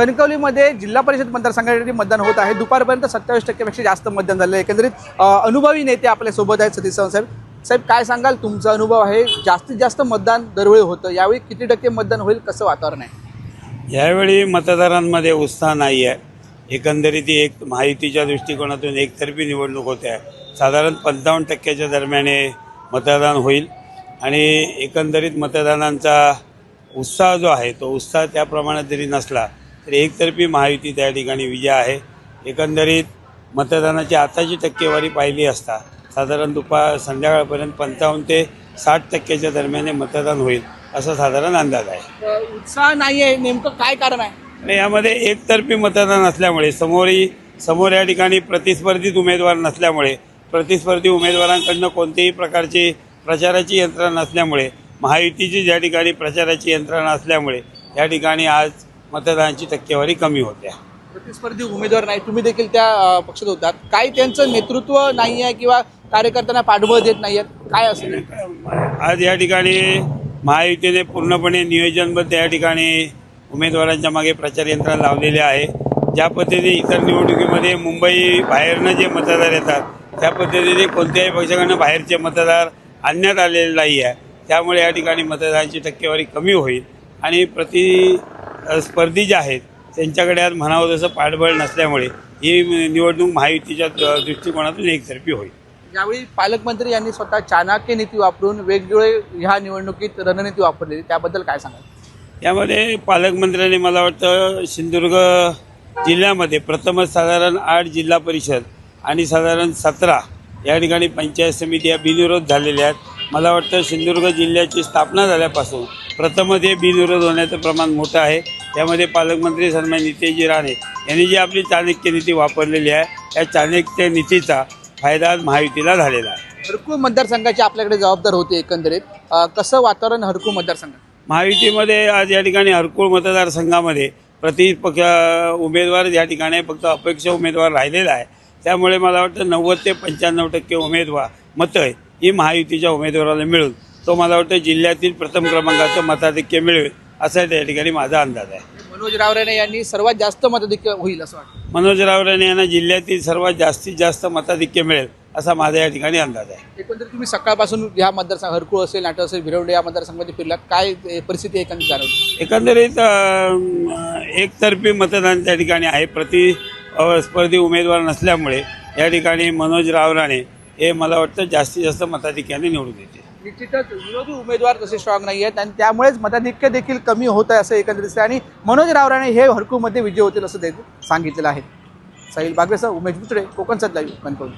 कणकवलीमध्ये जिल्हा परिषद मतदारसंघासाठी मतदान होत आहे. दुपारपर्यंत सत्तावीस टक्क्यापेक्षा जास्त मतदान झालं आहे. एकंदरीत अनुभवी नेते आपल्यासोबत आहेत सतीश सावंत साहेब. साहेब काय सांगाल? तुमचा अनुभव आहे. जास्तीत जास्त मतदान दरवेळी होतं. यावेळी किती टक्के मतदान होईल? कसं वातावरण आहे? यावेळी मतदारांमध्ये उत्साह नाही आहे. एकंदरीत ही एक माहितीच्या दृष्टिकोनातून एकतर्फी निवडणूक होते आहे. साधारण पंचावन्न टक्क्याच्या दरम्याने मतदान होईल. आणि एकंदरीत मतदानांचा उत्साह जो आहे तो उत्साह त्या प्रमाणात जरी नसला तरी एकतर्फी महायुती त्या ठिकाणी विजय आहे. एकंदरीत मतदानाची आताची टक्केवारी पाहिली असता साधारण दुपार संध्याकाळपर्यंत पंचावन्न ते साठ टक्क्याच्या दरम्याने मतदान होईल असा साधारण अंदाज आहे. उत्साह नाही आहे नेमकं काय कारण आहे? आणि यामध्ये एकतर्फी मतदान असल्यामुळे समोरही समोर या ठिकाणी प्रतिस्पर्धीत उमेदवार नसल्यामुळे प्रतिस्पर्धी उमेदवारांकडनं कोणत्याही प्रकारची प्रचाराची यंत्रणा नसल्यामुळे महायुतीची ज्या ठिकाणी प्रचाराची यंत्रणा असल्यामुळे या ठिकाणी आज मतदानाची टक्केवारी कमी होते. प्रतिस्पर्धी उमेदवार नाही तुम्ही देखील त्या पक्षात होतात. काही त्यांचं नेतृत्व नाही आहे किंवा कार्यकर्त्यांना पाठबळ देत नाही आहेत काय असेल आज या ठिकाणी महायुतीने पूर्णपणे नियोजनबद्ध या ठिकाणी उमेदवारांच्या मागे प्रचार यंत्रणा लावलेली आहे. ज्या पद्धतीने इतर निवडणुकीमध्ये मुंबई बाहेरनं जे मतदार येतात त्या पद्धतीने कोणत्याही पक्षाकडनं बाहेरचे मतदार आणण्यात आलेले नाही आहे त्यामुळे या ठिकाणी मतदानाची टक्केवारी कमी होईल आणि प्रति स्पर्धी जे आहेत त्यांच्याकडे आज म्हणावं तसं पाठबळ नसल्यामुळे ही निवडणूक महायुतीच्या दृष्टिकोनातून एकतर्फी होईल. यावेळी पालकमंत्री यांनी स्वतः चाणक्य नीती वापरून वेगवेगळे ह्या निवडणुकीत रणनीती वापरलेली त्याबद्दल काय सांगाल? यामध्ये पालकमंत्र्यांनी मला वाटतं सिंधुदुर्ग जिल्ह्यामध्ये प्रथमच साधारण आठ जिल्हा परिषद आणि साधारण सतरा या ठिकाणी पंचायत समिती या बिनविरोध झालेल्या आहेत. मला वाटतं सिंधुदुर्ग जिल्ह्याची स्थापना झाल्यापासून प्रथमच हे बिनविरोध होण्याचं प्रमाण मोठं आहे. त्यामध्ये पालकमंत्री सन्मान नितेशजी राणे यांनी जी आपली चाणक्य नीती वापरलेली आहे त्या चाणक्य नीतीचा फायदा महायुतीला झालेला आहे. हरकुळ मतदारसंघाची आपल्याकडे जबाबदार होती एकंदरीत. कसं वातावरण हरकुळ मतदारसंघात? महायुतीमध्ये आज या ठिकाणी हरकुळ मतदारसंघामध्ये प्रति पक्ष उमेदवार या ठिकाणी फक्त अपेक्ष उमेदवार राहिलेला आहे. त्यामुळे मला वाटतं नव्वद ते पंच्याण्णव टक्के उमेदवार मतं ही महायुतीच्या उमेदवाराला मिळून तो मला वाटतं जिल्ह्यातील प्रथम क्रमांकाचं मताधिक्य मिळवेल असा त्या ठिकाणी माझा अंदाज आहे. मनोज रावरेने यांनी सर्वात जास्त मताधिक्य होईल असं वाटतं. मनोज रावराणे यांना जिल्ह्यातील सर्वात जास्तीत जास्त मताधिक्य मिळेल असा माझा या ठिकाणी अंदाज आहे. एकंदरीत तुम्ही सकाळपासून ह्या मतदारसंघ हरकुळ असेल नाटक असेल भिरवडे या मतदारसंघामध्ये फिरलात काय परिस्थिती एकंदरीत जाणवली एकंदरीत एकतर्फी मतदान त्या ठिकाणी आहे. प्रति स्पर्धी उमेदवार नसल्यामुळे या ठिकाणी मनोज रावराणे हे मला वाटतं जास्तीत जास्त मताधिक्याने निवडून येते निश्चितच विरोधी उमेदवार तसे स्ट्रॉंग नाही आहेत आणि त्यामुळेच मताधिक्य देखील कमी होत आहे असं एकंदरीत दिसतं आणि मनोज रावराणे हे हरकूमध्ये विजय होतील असं देखील सांगितलेलं आहे. साहिल बागवेसह उमेश बुचडे कोकण लाईव्ह कणकवली.